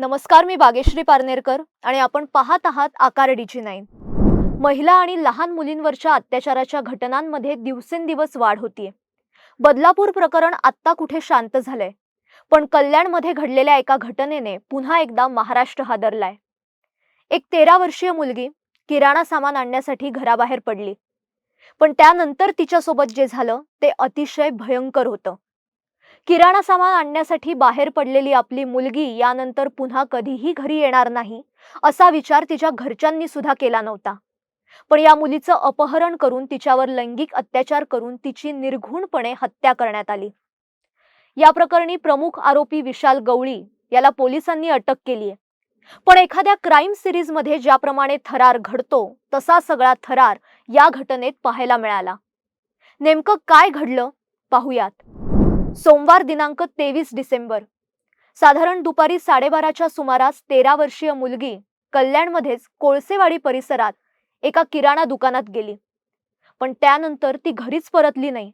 नमस्कार मी बागेश्री पारनेरकर आणि आपण पाहत आहात आकार डीजी नाईन. महिला आणि लहान मुलींवरच्या अत्याचाराच्या घटनांमध्ये दिवसेंदिवस वाढ होतीये. बदलापूर प्रकरण आत्ता कुठे शांत झालंय? पण कल्याणमध्ये घडलेल्या एका घटनेने पुन्हा एकदा महाराष्ट्र हादरलाय. एक तेरा वर्षीय मुलगी किराणा सामान आणण्यासाठी घराबाहेर पडली. पण त्यानंतर तिच्यासोबत जे झालं ते अतिशय भयंकर होतं. किराणा सामान आणण्यासाठी बाहेर पडलेली आपली मुलगी यानंतर पुन्हा कधीही घरी येणार नाही असा विचार तिच्या घरच्यांनी सुद्धा केला नव्हता. पण या मुलीचं अपहरण करून तिच्यावर लैंगिक अत्याचार करून तिची निर्घुणपणे हत्या करण्यात आली. या प्रकरणी प्रमुख आरोपी विशाल गवळी याला पोलिसांनी अटक केली आहे. पण एखाद्या क्राईम सिरीजमध्ये ज्याप्रमाणे थरार घडतो तसा सगळा थरार या घटनेत पाहायला मिळाला. नेमकं काय घडलं? पाहूयात. सोमवार दिनांक तेवीस डिसेंबर. साधारण दुपारी साडेबाराच्या सुमारास तेरा वर्षीय मुलगी कल्याणमध्येच कोळसेवाडी परिसरात एका किराणा दुकानात गेली. पण त्यानंतर ती घरीच परतली नाही.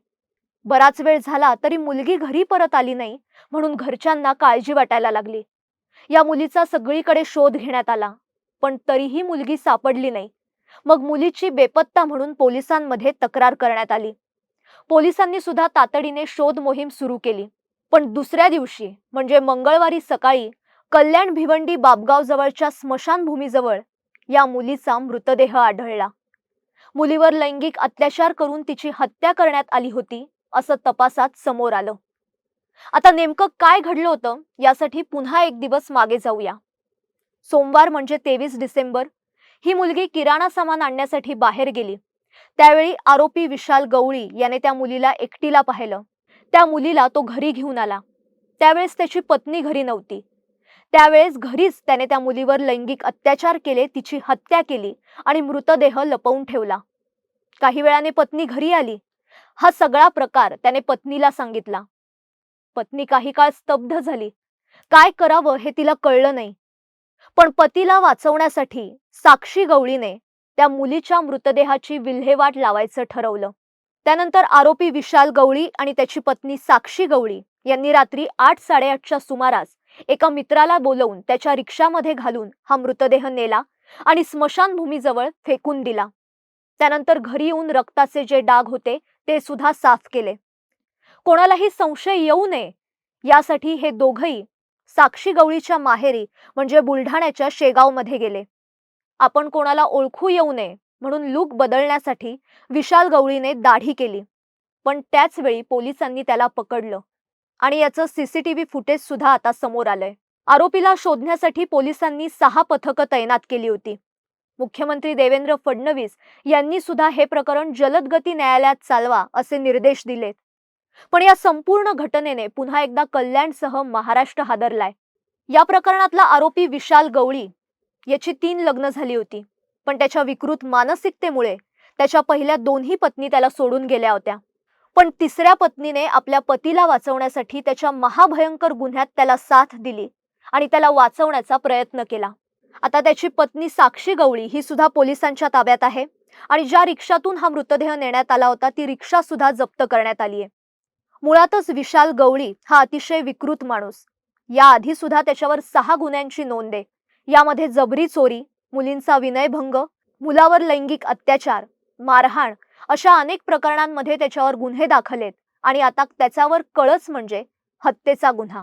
बराच वेळ झाला तरी मुलगी घरी परत आली नाही म्हणून घरच्यांना काळजी वाटायला लागली. या मुलीचा सगळीकडे शोध घेण्यात आला पण तरीही मुलगी सापडली नाही. मग मुलीची बेपत्ता म्हणून पोलिसांमध्ये तक्रार करण्यात आली. पोलिसांनी सुद्धा तातडीने शोध मोहीम सुरू केली. पण दुसऱ्या दिवशी म्हणजे मंगळवारी सकाळी कल्याण भिवंडी बाबगाव जवळच्या स्मशानभूमीजवळ या मुलीचा मृतदेह आढळला. मुलीवर लैंगिक अत्याचार करून तिची हत्या करण्यात आली होती असं तपासात समोर आलं. आता नेमकं काय घडलं होतं यासाठी पुन्हा एक दिवस मागे जाऊया. सोमवार म्हणजे तेवीस डिसेंबर ही मुलगी किराणा सामान आणण्यासाठी बाहेर गेली. त्यावेळी आरोपी विशाल गवळी याने त्या मुलीला एकटीला पाहिलं. त्या मुलीला तो घरी घेऊन आला. त्यावेळेस त्याची पत्नी घरी नव्हती. त्यावेळेस घरीच त्याने त्या मुलीवर लैंगिक अत्याचार केले तिची हत्या केली आणि मृतदेह लपवून ठेवला. काही वेळाने पत्नी घरी आली. हा सगळा प्रकार त्याने पत्नीला सांगितला. पत्नी काही काळ स्तब्ध झाली. काय करावं हे तिला कळलं नाही. पण पतीला वाचवण्यासाठी साक्षी गवळीने त्या मुलीच्या मृतदेहाची विल्हेवाट लावायचं ठरवलं. त्यानंतर आरोपी विशाल गवळी आणि त्याची पत्नी साक्षी गवळी यांनी रात्री आठ साडेआठच्या सुमारास एका मित्राला बोलवून त्याच्या रिक्षामध्ये घालून हा मृतदेह नेला आणि स्मशानभूमीजवळ फेकून दिला. त्यानंतर घरी येऊन रक्ताचे जे डाग होते ते सुद्धा साफ केले. कोणालाही संशय येऊ नये यासाठी हे दोघही साक्षी गवळीच्या माहेरी म्हणजे बुलढाण्याच्या शेगावमध्ये गेले. आपण कोणाला ओळखू येऊ नये म्हणून लूक बदलण्यासाठी विशाल गवळीने दाढी केली. पण त्याच वेळी पोलिसांनी त्याला पकडलं आणि याचं सीसीटीव्ही फुटेज सुद्धा आता समोर आलंय. आरोपीला शोधण्यासाठी पोलिसांनी सहा पथकं तैनात केली होती. मुख्यमंत्री देवेंद्र फडणवीस यांनी सुद्धा हे प्रकरण जलदगती न्यायालयात चालवा असे निर्देश दिलेत. पण या संपूर्ण घटनेने पुन्हा एकदा कल्याणसह महाराष्ट्र हादरलाय. या प्रकरणातला आरोपी विशाल गवळी याची तीन लग्न झाली होती. पण त्याच्या विकृत मानसिकतेमुळे त्याच्या पहिल्या दोन्ही पत्नी त्याला सोडून गेल्या होत्या. पण तिसऱ्या पत्नीने आपल्या पतीला वाचवण्यासाठी त्याच्या महाभयंकर गुन्ह्यात त्याला साथ दिली आणि त्याला वाचवण्याचा प्रयत्न केला. आता त्याची पत्नी साक्षी गवळी ही सुद्धा पोलिसांच्या ताब्यात आहे आणि ज्या रिक्षातून हा मृतदेह नेण्यात आला होता ती रिक्षा सुद्धा जप्त करण्यात आली आहे. मुळातच विशाल गवळी हा अतिशय विकृत माणूस. याआधी सुद्धा त्याच्यावर सहा गुन्ह्यांची नोंद आहे. यामध्ये जबरी चोरी मुलींचा विनयभंग मुलावर लैंगिक अत्याचार मारहाण अशा अनेक प्रकरणांमध्ये त्याच्यावर गुन्हे दाखल आहेत आणि आता त्याच्यावर कळच म्हणजे हत्येचा गुन्हा.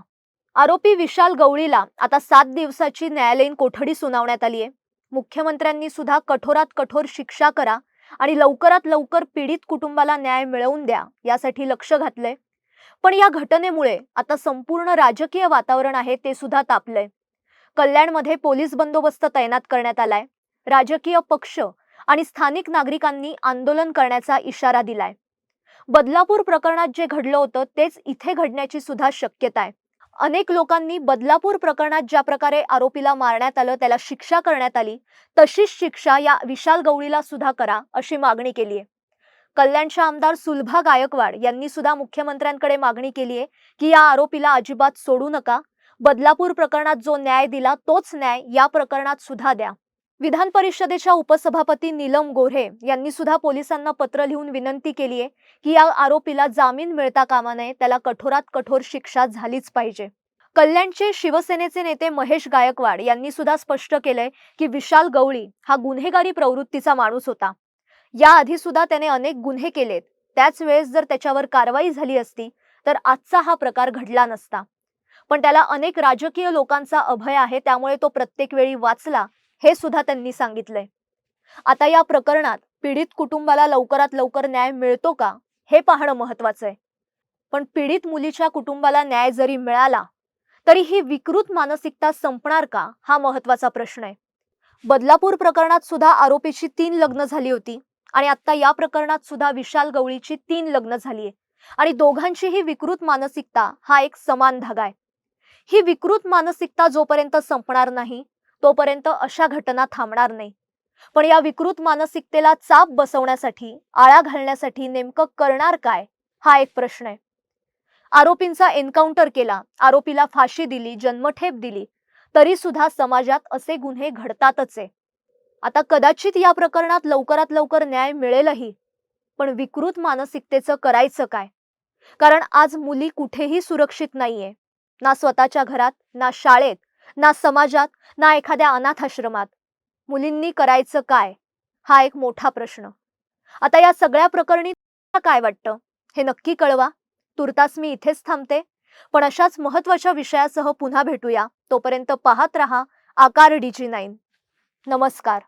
आरोपी विशाल गवळीला आता सात दिवसाची न्यायालयीन कोठडी सुनावण्यात आली आहे. मुख्यमंत्र्यांनी सुद्धा कठोरात कठोर शिक्षा करा आणि लवकरात लवकर पीडित कुटुंबाला न्याय मिळवून द्या यासाठी लक्ष घातलंय. पण या घटनेमुळे आता संपूर्ण राजकीय वातावरण आहे ते सुद्धा तापलंय. कल्याणमध्ये पोलीस बंदोबस्त तैनात करण्यात आलाय. राजकीय पक्ष आणि स्थानिक नागरिकांनी आंदोलन करण्याचा इशारा दिलाय. बदलापूर प्रकरणात जे घडलं होतं तेच इथे घडण्याची सुद्धा शक्यता आहे. अनेक लोकांनी बदलापूर प्रकरणात ज्या प्रकारे आरोपीला मारण्यात आलं त्याला शिक्षा करण्यात आली तशीच शिक्षा या विशाल गवळीला सुद्धा करा अशी मागणी केली आहे. कल्याणच्या आमदार सुलभा गायकवाड यांनी सुद्धा मुख्यमंत्र्यांकडे मागणी केली आहे की या आरोपीला अजिबात सोडू नका बदलापूर प्रकरणात जो न्याय दिला तोच न्याय या प्रकरणात सुद्धा द्या. विधान परिषदेच्या उपसभापती नीलम गोऱ्हे यांनी सुद्धा पोलिसांना पत्र लिहून विनंती केली आहे की या आरोपीला जामीन मिळता कामा नये त्याला कठोरात कठोर शिक्षा झालीच पाहिजे. कल्याणचे शिवसेनेचे नेते महेश गायकवाड यांनी सुद्धा स्पष्ट केलंय की विशाल गवळी हा गुन्हेगारी प्रवृत्तीचा माणूस होता. याआधी सुद्धा त्याने अनेक गुन्हे केलेत. त्याच वेळेस जर त्याच्यावर कारवाई झाली असती तर आजचा हा प्रकार घडला नसता. पण त्याला अनेक राजकीय लोकांचा अभय आहे त्यामुळे तो प्रत्येक वेळी वाचला हे सुद्धा त्यांनी सांगितलंय. आता या प्रकरणात पीडित कुटुंबाला लवकरात लवकर न्याय मिळतो का हे पाहणं महत्वाचं आहे. पण पीडित मुलीच्या कुटुंबाला न्याय जरी मिळाला तरी ही विकृत मानसिकता संपणार का हा महत्त्वाचा प्रश्न आहे. बदलापूर प्रकरणात सुद्धा आरोपीची तीन लग्न झाली होती आणि आता या प्रकरणात सुद्धा विशाल गवळीची तीन लग्न झालीये. आणि दोघांचीही विकृत मानसिकता हा एक समान धागा आहे. ही विकृत मानसिकता जोपर्यंत संपणार नाही तोपर्यंत अशा घटना थांबणार नाही. पण या विकृत मानसिकतेला चाप बसवण्यासाठी आळा घालण्यासाठी नेमकं करणार काय हा एक प्रश्न आहे. आरोपींचा एन्काउंटर केला आरोपीला फाशी दिली जन्मठेप दिली तरी सुद्धा समाजात असे गुन्हे घडतातच आहे. आता कदाचित या प्रकरणात लवकरात लवकर न्याय मिळेलही पण विकृत मानसिकतेचं करायचं काय? कारण आज मुली कुठेही सुरक्षित नाहीये. ना स्वतःच्या घरात ना शाळेत ना समाजात ना एखाद्या अनाथाश्रमात मुलींनी करायचं काय? हा एक मोठा प्रश्न. आता या सगळ्या प्रकरणी काय वाटतं? हे नक्की कळवा. तुर्तास मी इथेच थांबते. पण अशाच महत्त्वाच्या विषयासह पुन्हा भेटूया. तोपर्यंत पाहत रहा आकार डीजी नाईन. नमस्कार.